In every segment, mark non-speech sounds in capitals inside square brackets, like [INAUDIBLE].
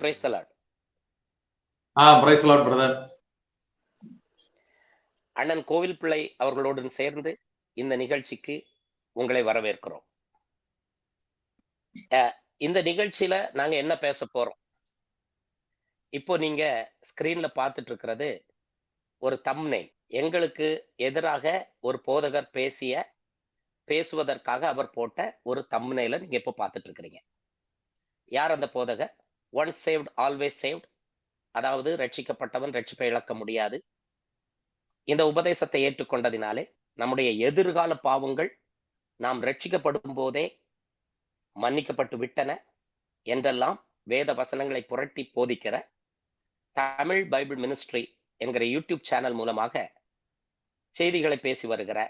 Price தலாட் ஆ price lot brother அண்ணன் கோவில் பிள்ளை அவர்களுடன் சேர்ந்து இந்த நிகழ்ச்சிக்கு உங்களை வரவேற்கிறோம். இந்த நிகழ்ச்சியில நாங்க என்ன பேச போறோம்? இப்போ நீங்க ஸ்கிரீன்ல பார்த்துட்டு இருக்கிறது ஒரு தம்னை எங்களுக்கு எதிராக ஒரு போதகர் பேசிய பேசுவதற்காக அவர் போட்ட ஒரு தம்னையில நீங்க இப்போ பார்த்துட்டு இருக்கிறீங்க யார் அந்த போதகர்? ஒன் சேவ்ட் ஆல்வேஸ் சேவ்ட் அதாவது ரட்சிக்கப்பட்டவன் ரட்சிப்பை இழக்க முடியாது. இந்த உபதேசத்தை ஏற்றுக்கொண்டதினாலே நம்முடைய எதிர்கால பாவங்கள் நாம் ரட்சிக்கப்படும் போதே மன்னிக்கப்பட்டு விட்டன என்றெல்லாம் வேத வசனங்களை புரட்டி போதிக்கிற தமிழ் பைபிள் மினிஸ்ட்ரி என்கிற யூடியூப் சேனல் மூலமாக செய்திகளை பேசி வருகிற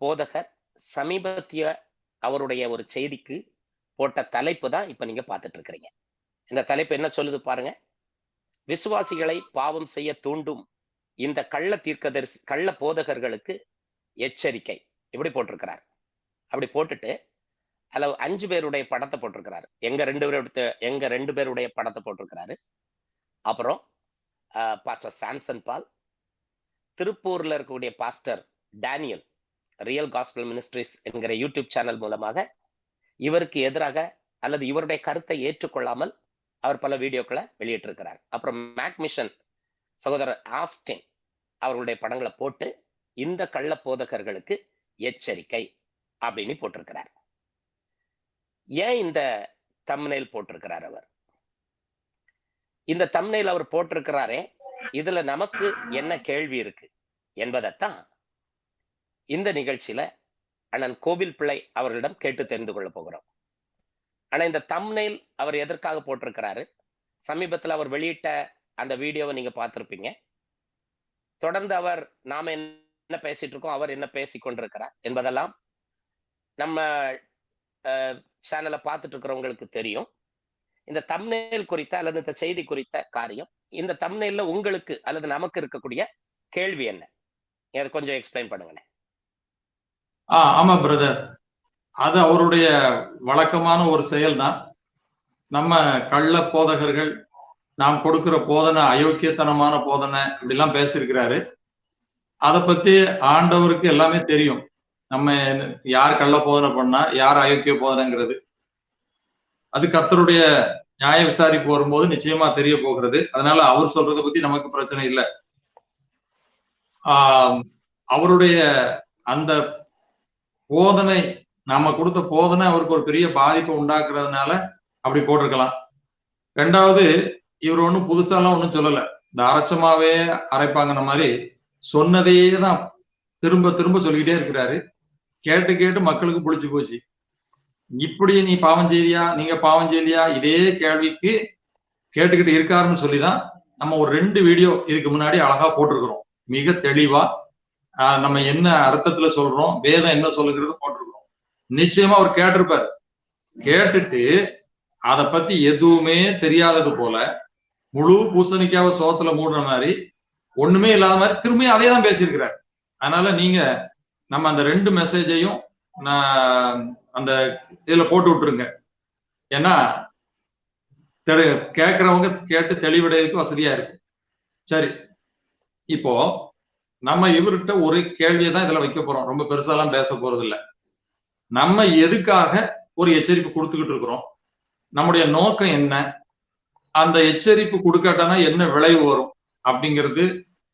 போதகர் சமீபத்திய அவருடைய ஒரு செய்திக்கு போட்ட தலைப்பு தான் இப்ப நீங்க பார்த்துட்டு இருக்கிறீங்க. இந்த தலைப்பு என்ன சொல்லுது பாருங்க. விசுவாசிகளை பாவம் செய்ய தூண்டும் இந்த கள்ள தீர்க்கதரிசி கள்ள போதகர்களுக்கு எச்சரிக்கை. இப்படி போட்டிருக்கிறார். அப்படி போட்டுட்டு அதில் அஞ்சு பேருடைய படத்தை போட்டிருக்கிறாரு. எங்க ரெண்டு பேருடைய எங்க ரெண்டு பேருடைய படத்தை போட்டிருக்கிறாரு. அப்புறம் பாஸ்டர் சாம்சன் பால் திருப்பூர்ல இருக்கக்கூடிய pastor Daniel real gospel ministries என்கிற யூடியூப் சேனல் மூலமாக இவருக்கு எதிராக அல்லது இவருடைய கருத்தை ஏற்றுக்கொள்ளாமல் அவர் பல வீடியோக்களை வெளியிட்டிருக்கிறார். அப்புறம் மேக் மிஷன் சகோதரர் ஆஸ்டின் அவர்களுடைய படங்களை போட்டு இந்த கள்ள போதகர்களுக்கு எச்சரிக்கை அப்படின்னு போட்டிருக்கிறார். ஏன் இந்த தம்னைல் போட்டிருக்கிறார் அவர்? இந்த தம்னையில் அவர் போட்டிருக்கிறாரே இதுல நமக்கு என்ன கேள்வி இருக்கு என்பதைத்தான் இந்த நிகழ்ச்சியில அண்ணன் கோவில் பிள்ளை அவர்களிடம் கேட்டு தெரிந்து கொள்ள போகிறோம். ஆனா இந்த தம்னைல் அவர் எதற்காக போட்டிருக்கிறாரு? சமீபத்தில் அவர் வெளியிட்ட அந்த வீடியோவை நீங்க பார்த்திருப்பீங்க. தொடர்ந்து அவர் நாம என்ன பேசிட்டு இருக்கோம் அவர் என்ன பேசி கொண்டிருக்கிறார் என்பதெல்லாம் நம்ம சேனலை பார்த்துட்டு இருக்கிறவங்களுக்கு தெரியும். இந்த தம்னேல் குறித்த அல்லது இந்த செய்தி குறித்த காரியம் இந்த தம்னேல்ல உங்களுக்கு அல்லது நமக்கு இருக்கக்கூடிய கேள்வி என்ன? கொஞ்சம் எக்ஸ்பிளைன் பண்ணுங்களேன். ஆமா பிரதர் அது அவருடைய வழக்கமான ஒரு செயல் தான் நம்ம கள்ள போதகர்கள் நாம் கொடுக்கிற போதனை அயோக்கியத்தனமான போதனை இப்படிலாம் பேசியிருக்கிறாரு. அதை பத்தி ஆண்டவருக்கு எல்லாமே தெரியும். நம்ம யார் கள்ள போதனை பண்ணா யார் அயோக்கிய போதனைங்கிறது. அது கத்தருடைய நியாய விசாரிப்பு வரும்போது நிச்சயமா தெரிய போகிறது. அதனால அவர் சொல்றதை பத்தி நமக்கு பிரச்சனை இல்லை. ஆஹ் அவருடைய அந்த போதனை நாம கொடுத்த போதனை அவருக்கு ஒரு பெரிய பாதிப்பை உண்டாக்குறதுனால அப்படி போட்டிருக்கலாம். ரெண்டாவது இவர் ஒன்றும் புதுசாலாம் ஒன்றும் சொல்லலை. இந்த அரைச்சமாவே அரைப்பாங்கிற மாதிரி சொன்னதையே தான் திரும்ப திரும்ப சொல்லிக்கிட்டே இருக்கிறாரு. கேட்டு கேட்டு மக்களுக்கு பிடிச்சி போச்சு. இப்படி நீ பாவம் செய்தியா? நீங்க பாவம் செய்தியா? இதே கேள்விக்கு கேட்டுக்கிட்டு இருக்காருன்னு சொல்லிதான் நம்ம ஒரு ரெண்டு வீடியோ இதுக்கு முன்னாடி அழகா போட்டிருக்கிறோம். மிக தெளிவா நம்ம என்ன அர்த்தத்துல சொல்றோம் வேதம் என்ன சொல்லுங்கிறது போட்டிருக்கிறோம். நிச்சயமா அவர் கேட்டிருப்பாரு. கேட்டுட்டு அதை பத்தி எதுவுமே தெரியாதது போல முழு பூசணிக்காவ சோத்துல மூடுற மாதிரி ஒண்ணுமே இல்லாத மாதிரி திரும்பியும் அதே தான் பேசியிருக்கிறார். அதனால நீங்க நம்ம அந்த ரெண்டு மெசேஜையும் நான் அந்த இதுல போட்டு விட்டுருங்க. ஏன்னா கேட்கறவங்க கேட்டு தெளிவடைறதுக்கு வசதியா இருக்கு. சரி. இப்போ நம்ம இவர்கிட்ட ஒரு கேள்வியை தான் இதுல வைக்க போறோம். ரொம்ப பெருசாலாம் பேச போறது இல்லை நம்ம எதுக்காக ஒரு எச்சரிப்பு கொடுத்துக்கிட்டு இருக்கிறோம்? நம்முடைய நோக்கம் என்ன? அந்த எச்சரிப்பு கொடுக்காட்டனா என்ன விளைவு வரும்? அப்படிங்கிறது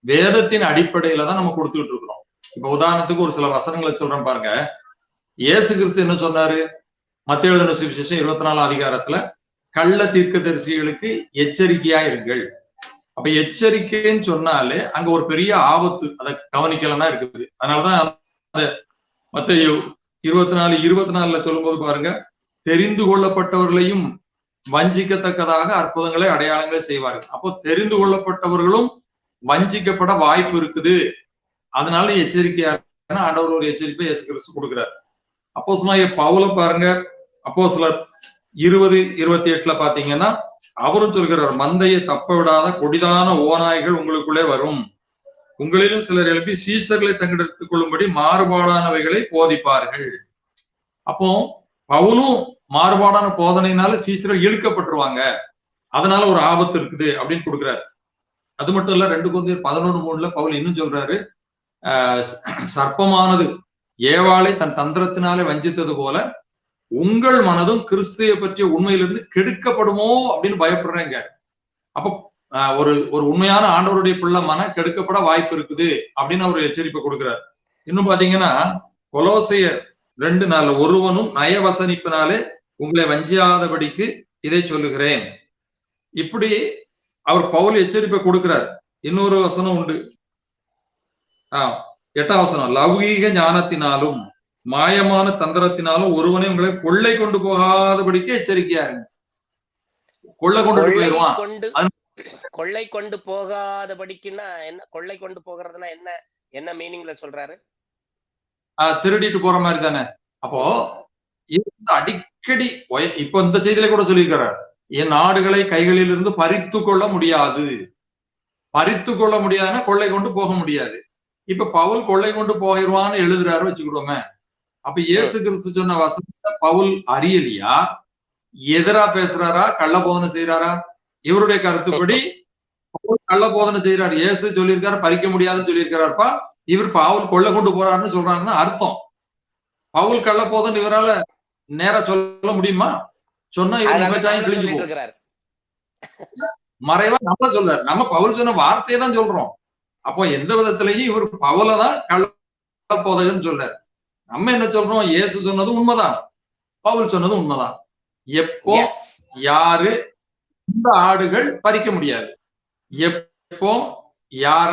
வேதத்தின் அடிப்படையில தான் நம்ம கொடுத்துக்கிட்டு இருக்கிறோம். இப்ப உதாரணத்துக்கு ஒரு சில வசனங்களை சொல்றேன் பாருங்க. இயேசு கிறிஸ்து என்ன சொன்னாரு? மத்திய எழுதின சுவிசேஷம் இருபத்தி நாலாம் அதிகாரத்துல கள்ள தீர்க்க தரிசிகளுக்கு எச்சரிக்கையா இருங்கள் அப்ப எச்சரிக்கைன்னு சொன்னாலே அங்க ஒரு பெரிய ஆபத்து அதை கவனிக்கலன்னா இருக்குது. அதனாலதான் அந்த மத்த இருபத்தி நாலு இருபத்தி நாலுல சொல்லும்போது பாருங்க தெரிந்து கொள்ளப்பட்டவர்களையும் வஞ்சிக்கத்தக்கதாக அற்புதங்களை அடையாளங்களை செய்வார்கள். அப்போ தெரிந்து கொள்ளப்பட்டவர்களும் வஞ்சிக்கப்பட வாய்ப்பு இருக்குது. அதனால எச்சரிக்கையா ஆண்டவர் ஒரு எச்சரிப்பை இயேசு கிறிஸ்து கொடுக்குறாரு. அப்போ சொன்னா பவுல பாருங்க அப்போ சிலர் இருபது இருபத்தி எட்டுல பாத்தீங்கன்னா அவரும் சொல்கிறார் மந்தையை தப்ப விடாத கொடிதான ஓநாய்கள் உங்களுக்குள்ளே வரும். உங்களிலும் சிலர் எழுப்பி சீசர்களை தங்கெடுத்துக் கொள்ளும்படி மாறுபாடானவைகளை போதிப்பார்கள். அப்போ பவுலும் மாறுபாடான போதனையினால சீசர்கள் இழுக்கப்பட்டுருவாங்க. அதனால ஒரு ஆபத்து இருக்குது அப்படின்னு கொடுக்குறாரு. அது மட்டும் இல்ல ரெண்டு கொஞ்சம் பதினொன்று மூணுல பவுல் இன்னும் சொல்றாரு ஆஹ் சர்ப்பமானது ஏவாளை தன் தந்திரத்தினாலே வஞ்சித்தது போல உங்கள் மனதும் கிறிஸ்துவை பற்றிய உண்மையிலிருந்து கெடுக்கப்படுமோ அப்படின்னு பயப்படுறேங்க. அப்போ ஒரு ஒரு உண்மையான ஆண்டவருடைய பிள்ளை மன கெடுக்கப்பட வாய்ப்பு இருக்குது அப்படின்னு அவர் எச்சரிப்பை கொடுக்கிறார். இன்னும் பாத்தீங்கன்னா கொலோசையர் ரெண்டு நாள்ல ஒருவனும் நயவசனிப்பினாலே உங்களை வஞ்சியாதபடிக்கு இதை சொல்லுகிறேன். இப்படி அவர் பவுல் எச்சரிப்பை கொடுக்கிறார். இன்னொரு வசனம் உண்டு. ஆஹ் எட்டாம் வசனம். லௌகீக ஞானத்தினாலும் மாயமான தந்திரத்தினாலும் ஒருவனை உங்களை கொள்ளை கொண்டு போகாதபடிக்கு எச்சரிக்கையா இருங்க. கொள்ளை போயிடுவான் கொண்டு அது- கொள்ளை கொண்டு போகாதபடிக்குன்னா என்ன கொள்ளை கொண்டு போகிறதுனா என்ன என்ன மீனிங்ல சொல்றாரு? ஆஹ் திருடிட்டு போற மாதிரி தானே. அப்போ அடிக்கடி இப்ப இந்த செய்தியில கூட சொல்லியிருக்கிறார் என் நாடுகளை கைகளில் இருந்து பறித்து கொள்ள முடியாது. பறித்து கொள்ள முடியாதுன்னா கொள்ளை கொண்டு போக முடியாது. இப்ப பவுல் கொள்ளை கொண்டு போயிடுவான்னு எழுதுறாரு வச்சுக்கிடுவோமே அப்ப இயேசு கிறிஸ்து சொன்ன வசனத்தை பவுல் அறியலியா? எதிரா பேசுறாரா? கள்ள போதனை செய்யறாரா இவருடைய கருத்துப்படி கள்ள போதனை செய்யறாரு இயேசு சொல்லியிருக்காரு பறிக்க முடியாதுன்னு சொல்லியிருக்காருப்பா இவர் பவுல் கொள்ள கொண்டு போறாருன்னு சொல்றாருன்னு அர்த்தம். பவுல் கள்ள போதன் இவரால நேரா சொல்ல முடியுமா? சொன்னா இவர் கிழிஞ்சு மறைவா நம்ம சொல்றாரு. நம்ம பவுல் சொன்ன வார்த்தையை தான் சொல்றோம். அப்போ எந்த விதத்திலையும் இவர் பவுல தான் கள்ள போதகன்னு சொல்றாரு. நம்ம என்ன சொல்றோம்? இயேசு சொன்னது உண்மைதான். பவுல் சொன்னது உண்மைதான். எப்போ யாரு இந்த ஆடுகள் பறிக்க முடியாது. எப்போ யார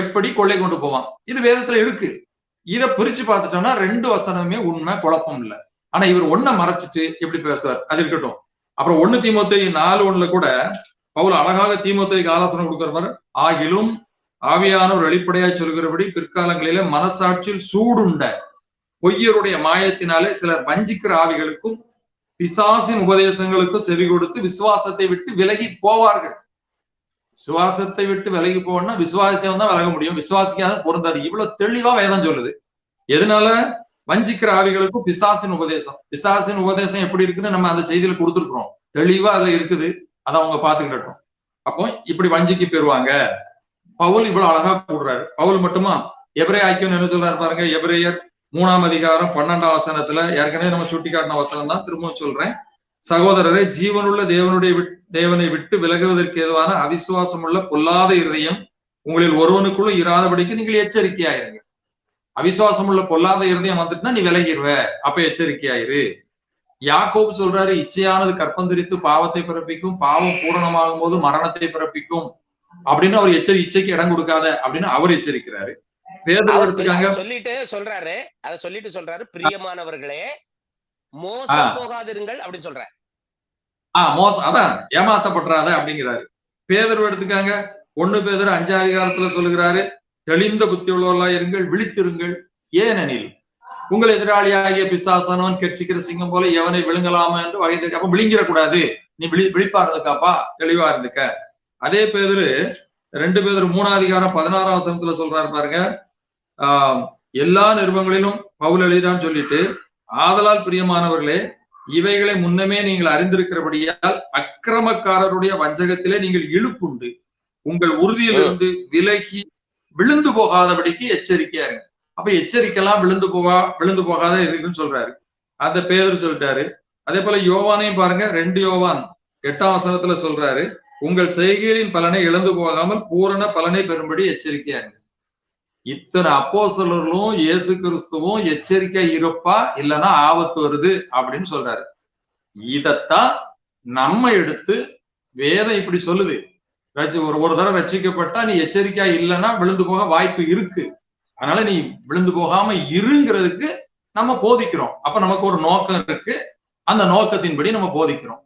எப்படி கொள்ளை கொண்டு போவான்? இது வேதத்துல இருக்கு. இத பிரிச்சு பார்த்துட்டோம்னா ரெண்டு வசனமே உண்மை குழப்பம் இல்ல. ஆனா இவர் ஒன்ன மறைச்சிட்டு எப்படி பேசுவார் அது இருக்கட்டும். அப்புறம் ஒண்ணு தீமத்தை நாலு ஒண்ணுல கூட பவுல் அழகாக தீமத்தைக்கு ஆலோசனை கொடுக்கிறவர் ஆகிலும் ஆவியானவர் வெளிப்படையா சொல்கிறபடி பிற்காலங்களிலே மனசாட்சியில் சூடுண்ட பொய்யருடைய மாயத்தினாலே சிலர் வஞ்சிக்கிற ஆவிகளுக்கும் பிசாசின் உபதேசங்களுக்கும் செவி கொடுத்து விசுவாசத்தை விட்டு விலகி போவார்கள். விசுவாசத்தை விட்டு விலகி போகணும்னா விசுவாசத்தை தான் விலக முடியும். விசுவாசிக்காத பொருந்தாது. இவ்வளவு தெளிவா வேதம் சொல்லுது. எதனால? வஞ்சிக்கிற ஆவிகளுக்கும் பிசாசின் உபதேசம். பிசாசின் உபதேசம் எப்படி இருக்குன்னு நம்ம அந்த செய்தியில கொடுத்துருக்குறோம். தெளிவா அதுல இருக்குது. அதை அவங்க பாத்துக்கிட்டோம் அப்போ இப்படி வஞ்சிக்கு பெறுவாங்க பவுல் இவ்வளவு அழகா கூடுறாரு பவுல் மட்டுமா? எபிரே ஐக்கியம் என்ன சொல்றாரு பாருங்க. எபிரேயர் மூணாம் அதிகாரம் பன்னெண்டாம் வசனத்துல ஏற்கனவே நம்ம சுட்டி காட்டின வசனம் தான். திரும்பவும் சொல்றேன். சகோதரரை ஜீவனுள்ள தேவனுடைய விட்- தேவனை விட்டு விலகுவதற்கு எதுவான அவிசுவாசம் உள்ள பொல்லாத இருதயம் உங்களில் ஒருவனுக்குள்ள இராதபடிக்கு நீங்கள் எச்சரிக்கையாயிருங்க அவிசுவாசம் உள்ள பொல்லாத இருதயம் வந்துட்டுனா நீ விலகிடுவ அப்ப எச்சரிக்கையாயிரு. யாக்கோபு சொல்றாரு இச்சையானது கற்பந்தரித்து பாவத்தை பிறப்பிக்கும் பாவம் பூரணமாகும் போது மரணத்தை பிறப்பிக்கும் அப்படின்னு அவர் எச்சரி இச்சைக்கு இடம் கொடுக்காத அப்படின்னு அவர் எச்சரிக்கிறாரு. சொல்லிட்டு சொல்றாரு. அத சொல்லிட்டு சொல்றாரு. பிரியமானவர்களே மோசம். போகாதிருங்கள் அப்படின்னு சொல்றாரு. ஆஹ் மோசம். அதான் ஏமாத்தப்படுறாத அப்படிங்கிறாரு. பேதர் எடுத்துக்காங்க. ஒண்ணு பேதர் அஞ்சாம் அதிகாரத்துல சொல்லுகிறாரு தெளிந்த புத்தி உள்ளவர்களா இருங்கள் விழித்திருங்கள். ஏனெனில் உங்கள் எதிராளியாகிய பிசாசனவன் கெச்சிக்கிற சிங்கம் போல எவனை விழுங்கலாமா என்று வகை தெரியும் அப்ப விழுங்கிடக்கூடாது. நீ விழி விழிப்பா இருந்துக்காப்பா தெளிவா இருந்துக்க. அதே பேதரு ரெண்டு பேர் மூணாம் அதிகாரம் பதினாறாம் வசனத்துல சொல்றாரு பாருங்க. ஆஹ் எல்லா நிருபங்களிலும் பவுல் எழுதினான்னு சொல்லிட்டு ஆதலால் பிரியமானவர்களே இவைகளை முன்னமே நீங்கள் அறிந்திருக்கிறபடியால் அக்கிரமக்காரருடைய வஞ்சகத்திலே நீங்கள் இழுப்புண்டு. உங்கள் உறுதியிலிருந்து விலகி விழுந்து போகாதபடிக்கு எச்சரிக்கையா இருங்க. அப்ப எச்சரிக்கைலாம் விழுந்து போகா விழுந்து போகாத இருக்குன்னு சொல்றாரு. அந்த பேர் சொல்லிட்டாரு. அதே போல யோவானையும் பாருங்க ரெண்டு யோவான் எட்டாம் வசனத்துல சொல்றாரு. உங்கள் செய்கைகளின் பலனை இழந்து போகாமல் பூரண பலனை பெறும்படி எச்சரிக்கையா இருங்க இத்தனை அப்போஸ்தலர்களும் இயேசு கிறிஸ்துவும் எச்சரிக்கை இருப்பா? இல்லைன்னா ஆபத்து வருது அப்படின்னு சொல்றாரு. இதத்தான் நம்ம எடுத்து வேதம் இப்படி சொல்லுது. ஒரு ஒரு தடவை ரச்சிக்கப்பட்டா நீ எச்சரிக்கையா இல்லைன்னா விழுந்து போக வாய்ப்பு இருக்கு. அதனால நீ விழுந்து போகாம இருங்கிறதுக்கு நம்ம போதிக்கிறோம். அப்ப நமக்கு ஒரு நோக்கம் இருக்கு. அந்த நோக்கத்தின்படி நம்ம போதிக்கிறோம்.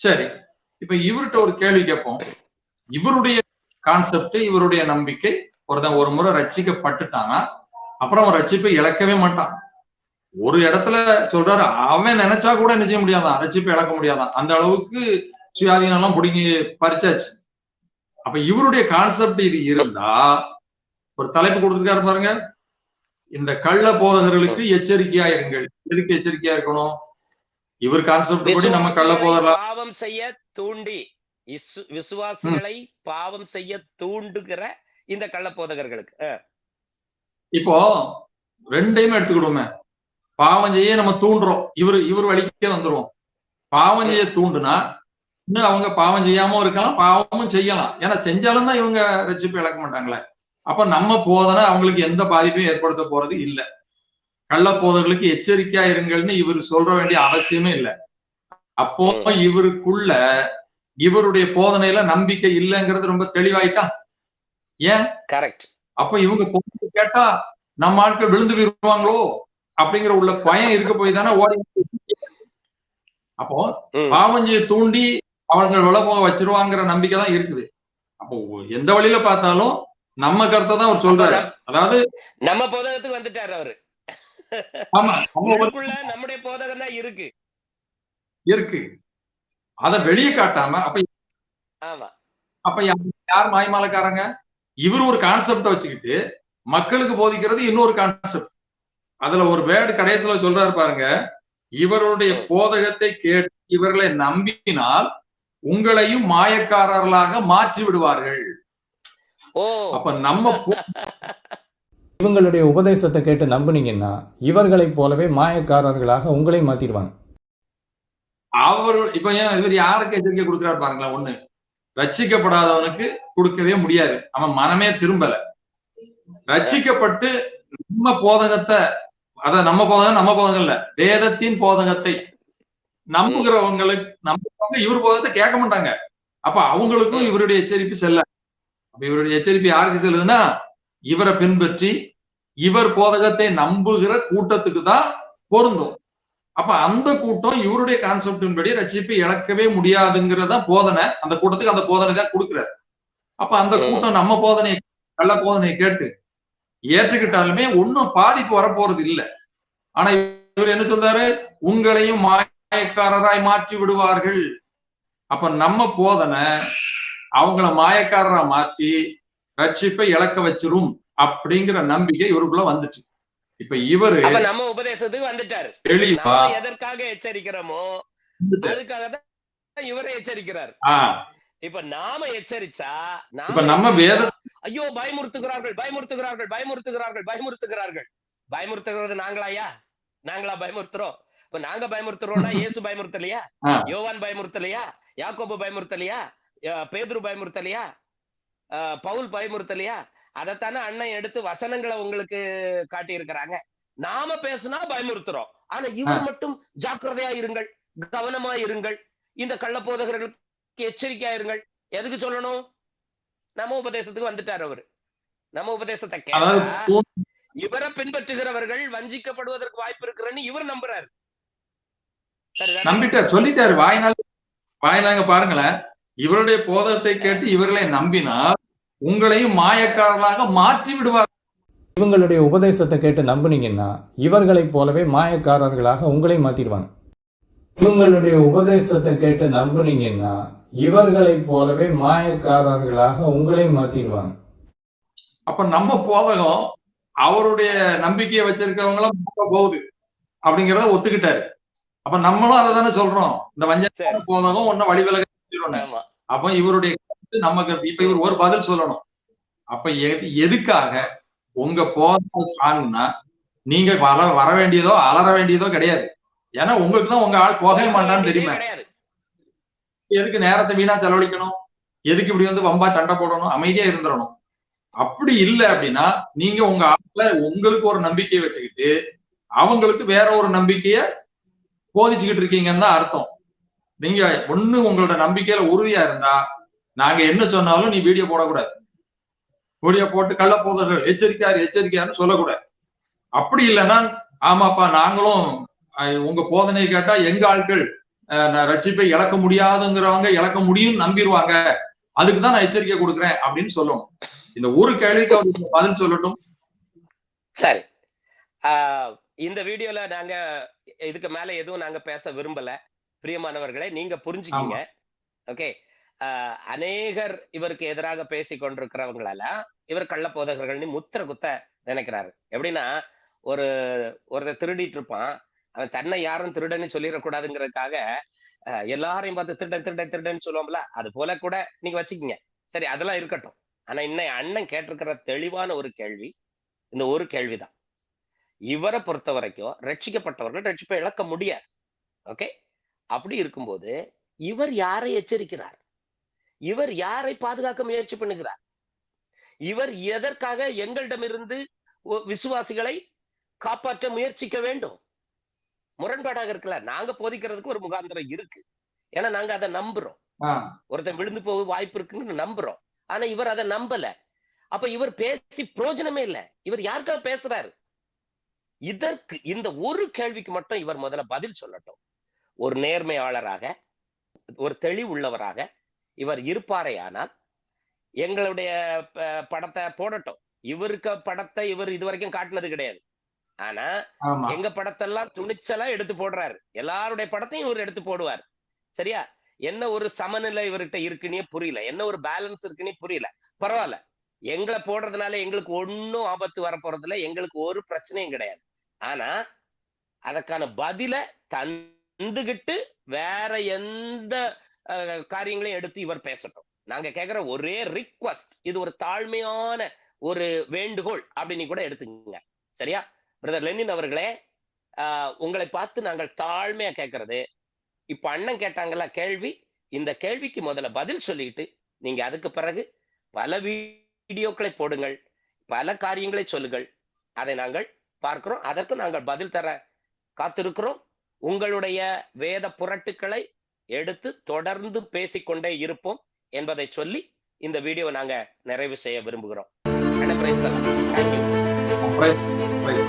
சரி. இப்ப இவர்கிட்ட ஒரு கேள்வி கேட்போம். இவருடைய கான்செப்ட் இவருடைய நம்பிக்கை ஒருத்தன் ஒரு முறை ரட்சிக்கப்பட்டுட்டானா? அப்புறம் அவன் ரட்சிப்பை இழக்கவே மாட்டான். ஒரு இடத்துல சொல்றாரு அவன் நினைச்சா கூட என்ன செய்ய முடியாதான் ரட்சிப்பை இழக்க முடியாதான். அந்த அளவுக்கு சுயாதீனம் எல்லாம் பிடிங்கி பறிச்சாச்சு. அப்ப இவருடைய கான்செப்ட் இது இருந்தா ஒரு தலைப்பு கொடுத்துருக்காரு பாருங்க. இந்த கள்ள போதகர்களுக்கு எச்சரிக்கையா இருங்கள். எதுக்கு எச்சரிக்கையா இருக்கணும்? இவர் கான்செப்ட் படி நம்ம கள்ள போதலாம் பாவம் செய்ய தூண்டி விசுவாசிகளை பாவம் செய்ய தூண்டுகிற இந்த கள்ளப்போதகர்களுக்கு அஹ், இப்போ ரெண்டையுமே எடுத்துக்கிடுவோமே. பாவம் செய்ய நம்ம தூண்டுறோம். இவர் இவர் வழிக்கே வந்துருவோம். பாவம் செய்ய தூண்டுனா இன்னும் அவங்க பாவம் செய்யாம இருக்கலாம் பாவமும் செய்யலாம். ஏன்னா செஞ்சாலும் தான் இவங்க ரட்சிப்பு இழக்க மாட்டாங்களே. அப்ப நம்ம போதனை அவங்களுக்கு எந்த பாதிப்பையும் ஏற்படுத்த போறது இல்ல. கள்ளப்போதர்களுக்கு எச்சரிக்கையா இருங்கள்னு இவர் சொல்ற வேண்டிய அவசியமே இல்லை. அப்போ இவருக்குள்ள இவருடைய போதனையில நம்பிக்கை இல்லைங்கிறது ரொம்ப தெளிவாயிட்டா? ஏன்? கரெக்ட் அப்ப இவங்க கேட்டா நம்ம ஆட்கள் விழுந்து விடுவாங்களோ அப்படிங்கிற உள்ள பயம் இருக்க போய் தானே ஓடி அப்போ பாவஞ்சியை தூண்டி அவங்க வில போக வச்சிருவாங்கிற நம்பிக்கை தான் இருக்குது. அப்போ எந்த வழியில பார்த்தாலும் நம்ம கருத்தை தான் அவர் சொல்றாரு. அதாவது நம்ம போதகத்துக்கு வந்துட்டாரு அவரு ஆமா நம்ம ஒரு உள்ளுக்குள்ள நம்முடைய போதகம் தான் இருக்கு. இருக்கு. அத வெளியே காட்டாம அப்ப ஆமா. அப்ப யார் மாய்மாலக்காரங்க? இவர் ஒரு கான்செப்ட வச்சுக்கிட்டு மக்களுக்கு போதிக்கிறது இன்னொரு கான்செப்ட் அதுல ஒரு வேர்டு கடைசியில சொல்றாரு பாருங்க இவருடைய போதகத்தை கேட்டு இவர்களை நம்பினால் உங்களையும் மாயக்காரர்களாக மாற்றி விடுவார்கள். அப்ப நம்ம [LAUGHS] இவங்களுடைய உபதேசத்தை கேட்டு நம்புனீங்கன்னா இவர்களைப் போலவே மாயக்காரர்களாக உங்களை மாத்திடுவாங்க. அவர் இப்ப ஏன் இவர் யாருக்கு எச்சரிக்கை கொடுக்கிறாரு பாருங்களேன் ஒண்ணு. ரட்சிக்கப்படாதவனுக்கு கொடுக்கவே முடியாது. அவன் மனமே திரும்பல. ரட்சிக்கப்பட்டு நம்ம போதகத்தை அத நம்ம போதகம் நம்ம போதகம் இல்ல வேதத்தின் போதகத்தை நம்புகிறவங்களுக்கு நம்புறவங்க இவர் போதகத்தை கேட்க மாட்டாங்க. அப்ப அவங்களுக்கும் இவருடைய எச்சரிப்பு செல்ல. அப்ப இவருடைய எச்சரிப்பு யாருக்கு செல்லுதுன்னா இவரை பின்பற்றி இவர் போதகத்தை நம்புகிற கூட்டத்துக்கு தான் பொருந்தும். அப்ப அந்த கூட்டம் இவருடைய கான்செப்டின் படி ரட்சிப்பை இழக்கவே முடியாதுங்கிறதா போதனை. அந்த கூட்டத்துக்கு அந்த போதனை தான் கொடுக்கிறார். அப்ப அந்த. கூட்டம் நம்ம போதனை கள்ள போதனையை கேட்டு ஏற்றுக்கிட்டாலுமே ஒன்னும் பாதிப்பு வரப்போறது இல்ல. ஆனா இவர் என்ன சொல்றாரு? உங்களையும் மாயக்காரராய் மாற்றி விடுவார்கள். அப்ப நம்ம போதனை அவங்கள மாயக்காரரா மாற்றி ரட்சிப்பை இழக்க வச்சிரும் அப்படிங்கிற நம்பிக்கை இவருக்குள்ள வந்துச்சு. இப்ப இவரு நம்ம உபதேசத்துக்கு வந்துட்டாரு. தெளிவா எதற்காக எச்சரிக்கிறோமோ அதுக்காக தான் இவரை எச்சரிக்கிறார். இப்ப நாம எச்சரிச்சா இப்ப நம்ம வேத ஐயோ பயமுறுத்துகிறார்கள் பயமுறுத்துகிறார்கள் பயமுறுத்துகிறார்கள் பயமுறுத்துகிறார்கள். பயமுறுத்துகிறது நாங்களாயா நாங்களா பயமுறுத்துறோம்? இப்ப நாங்க பயமுறுத்துறோம்னா [LAUGHS] இயேசு பயமுறுத்தலையா. யோவான் பயமுறுத்தலையா? யாக்கோபு பயமுறுத்தலையா? பேதுரு பயமுறுத்தலையா? பவுல் பயமுறுத்தலையா? அதைத்தானே அண்ணன் எடுத்து வசனங்களை உங்களுக்கு காட்டி இருக்கிறாங்க நாம பேசுனா பயமுறுத்துறோம். ஆனா இவர் மட்டும் ஜாக்கிரதையா இருங்கள் கவனமா இருங்கள் இந்த கள்ளப்போதகர்களுக்கு எச்சரிக்கையா இருங்கள். எதுக்கு சொல்லணும்? நம்ம உபதேசத்துக்கு வந்துட்டார் அவரு. நம்ம உபதேசத்தை கேட்டா இவரை பின்பற்றுகிறவர்கள் வஞ்சிக்கப்படுவதற்கு வாய்ப்பு இருக்கிறன்னு இவர் நம்புறாரு? நம்பிட்டார் சொல்லிட்டாரு. வாய்நாள் வாய்நாங்க பாருங்களேன். இவருடைய போதத்தை கேட்டு இவர்களை நம்பினால் உங்களையும் மாயக்காரர்களாக மாற்றி விடுவார். இவங்களுடைய உபதேசத்தை கேட்டு நம்புனீங்கன்னா இவர்களைப் போலவே மாயக்காரர்களாக உங்களை மாத்திடுவாங்க. இவங்களுடைய உபதேசத்தை கேட்டு நம்புனீங்கன்னா இவர்களைப் போலவே மாயக்காரர்களாக உங்களை மாத்திடுவாங்க. அப்ப நம்ம போதகம் அவருடைய நம்பிக்கையை வச்சிருக்கிறவங்களும் போகுது அப்படிங்கறத ஒத்துக்கிட்டாரு. அப்ப நம்மளும் அதை தானே சொல்றோம். இந்த வஞ்சன. போதகம் ஒன்னும். ஆமா. அப்ப இவருடைய கருத்து இப்ப இவர் ஒரு பதில் சொல்லணும். அப்ப எது- எதுக்காக உங்க போதனை ஸ்ட்ராங்னா நீங்க வர வர வேண்டியதோ அலற வேண்டியதோ கிடையாது. ஏன்னா உங்களுக்கு தான் உங்க ஆள் போகவே மாட்டான்னு தெரியுமே. எதுக்கு நேரத்தை வீணா செலவழிக்கணும்? எதுக்கு இப்படி வந்து வம்பா சண்டை போடணும்? அமைதியா இருந்துடணும் அப்படி இல்லை அப்படின்னா நீங்க உங்க ஆட்ல உங்களுக்கு ஒரு நம்பிக்கையை வச்சுக்கிட்டு அவங்களுக்கு வேற ஒரு நம்பிக்கைய போதிச்சுக்கிட்டு இருக்கீங்கன்னு தான் அர்த்தம். நீங்க ஒண்ணு உங்களோட நம்பிக்கையில உறுதியா இருந்தா நாங்க என்ன சொன்னாலும் நீ வீடியோ போடக்கூடாது. வீடியோ போட்டு கள்ள போதர்கள் எச்சரிக்கையாரு எச்சரிக்கையாருன்னு சொல்லக்கூடாது. அப்படி இல்லைன்னா ஆமாப்பா நாங்களும் உங்க போதனையை கேட்டா எங்க ஆட்கள் ரட்சிப்பை இழக்க முடியாதுங்கிறவங்க இழக்க முடியும் நம்பிடுவாங்க அதுக்கு தான் நான் எச்சரிக்கை கொடுக்குறேன் அப்படின்னு சொல்லணும். இந்த ஒரு கேள்விக்கு அவர் பதில் சொல்லட்டும். சரி. ஆஹ் இந்த வீடியோல நாங்க இதுக்கு மேல எதுவும் நாங்க பேச விரும்பல. பிரியமானவர்களே நீங்க புரிஞ்சுக்கீங்க. ஓகே? அநேகர் இவருக்கு எதிராக பேசி கொண்டிருக்கிறவங்களெல்லாம் இவர் கள்ள போதகர்கள்னு முத்திர குத்த நினைக்கிறாரு. எப்படின்னா ஒரு ஒருத்தர் திருடிட்டு இருப்பான் அவன் தன்னை யாரும் திருடன்னு சொல்லிடக்கூடாதுங்கிறதுக்காக எல்லாரையும் பார்த்து திருடன் திருடன் திருடன்னு சொல்லுவோம்ல அது போல கூட நீங்க வச்சுக்கீங்க. சரி அதெல்லாம் இருக்கட்டும். ஆனா இன்னும் அண்ணன் கேட்டிருக்கிற தெளிவான ஒரு கேள்வி இந்த ஒரு கேள்விதான். இவரை பொறுத்த வரைக்கும் ரட்சிக்கப்பட்டவர்கள் ரட்சிப்பை இழக்க முடியாது. ஓகே? அப்படி இருக்கும்போது இவர் யாரை எச்சரிக்கிறார்? இவர் யாரை பாதுகாக்க முயற்சி பண்ணுகிறார்? இவர் எதற்காக எங்களிடமிருந்து விசுவாசிகளை காப்பாற்ற முயற்சிக்க வேண்டும்? முரண்பாடாக இருக்குல்ல? நாங்க போதிக்கிறதுக்கு ஒரு முகாந்திரம் இருக்கு. ஏன்னா நாங்க அதை நம்புறோம். ஒருத்தன் விழுந்து போக வாய்ப்பு இருக்குன்னு நம்புறோம். ஆனா இவர் அதை நம்பல. அப்ப இவர் பேசி பிரயோஜனமே இல்ல. இவர் யாருக்காக பேசுறாரு? இதற்கு இந்த ஒரு கேள்விக்கு மட்டும் இவர் முதல்ல பதில் சொல்லட்டும். ஒரு நேர்மையாளராக ஒரு தெளிவுள்ளவராக இவர் இருப்பாரேயானால் எங்களுடைய ப- படத்தை போடட்டும். இவருக்கு படத்தை இவர் இதுவரைக்கும் காட்டினது கிடையாது. ஆனா எங்க படத்தெல்லாம் துணிச்சலா எடுத்து போடுறாரு. எல்லாருடைய படத்தையும் இவர் எடுத்து போடுவார். சரியா? என்ன ஒரு சமநிலை இவர்கிட்ட இருக்குன்னே புரியல. என்ன ஒரு பேலன்ஸ் இருக்குன்னே புரியல. பரவாயில்ல. எங்களை போடுறதுனால எங்களுக்கு ஒன்னும் ஆபத்து வர போறதில்ல எங்களுக்கு ஒரு பிரச்சனையும் கிடையாது. ஆனா அதற்கான பதில தந்துகிட்டு வேற எந்த காரியங்களையும் எடுத்து இவர் பேசட்டும். நாங்க கேக்குற ஒரே ரிக்வஸ்ட் இது ஒரு தாழ்மையான ஒரு வேண்டுகோள் அப்படின்னு கூட எடுத்துக்கோங்க. சரியா? பிரதர் லெனின் அவர்களே ஆஹ் உங்களை பார்த்து நாங்கள் தாழ்மையா கேட்கறது இப்ப அண்ணன் கேட்டாங்கல்ல கேள்வி இந்த கேள்விக்கு முதல்ல பதில் சொல்லிட்டு நீங்க அதுக்கு பிறகு பல வீடியோக்களை போடுங்கள் பல காரியங்களை சொல்லுங்கள். அதை நாங்கள் பார்க்கிறோம். அதற்கு நாங்கள் பதில் தர காத்திருக்கிறோம். உங்களுடைய வேத புரட்டுக்களை எடுத்து தொடர்ந்து பேசிக்கொண்டே இருப்போம் என்பதை சொல்லி இந்த வீடியோவை நாங்க நிறைவு செய்ய விரும்புகிறோம். பிரைஸ் தரலாம் தேங்க்யூ பிரைஸ் பிரைஸ்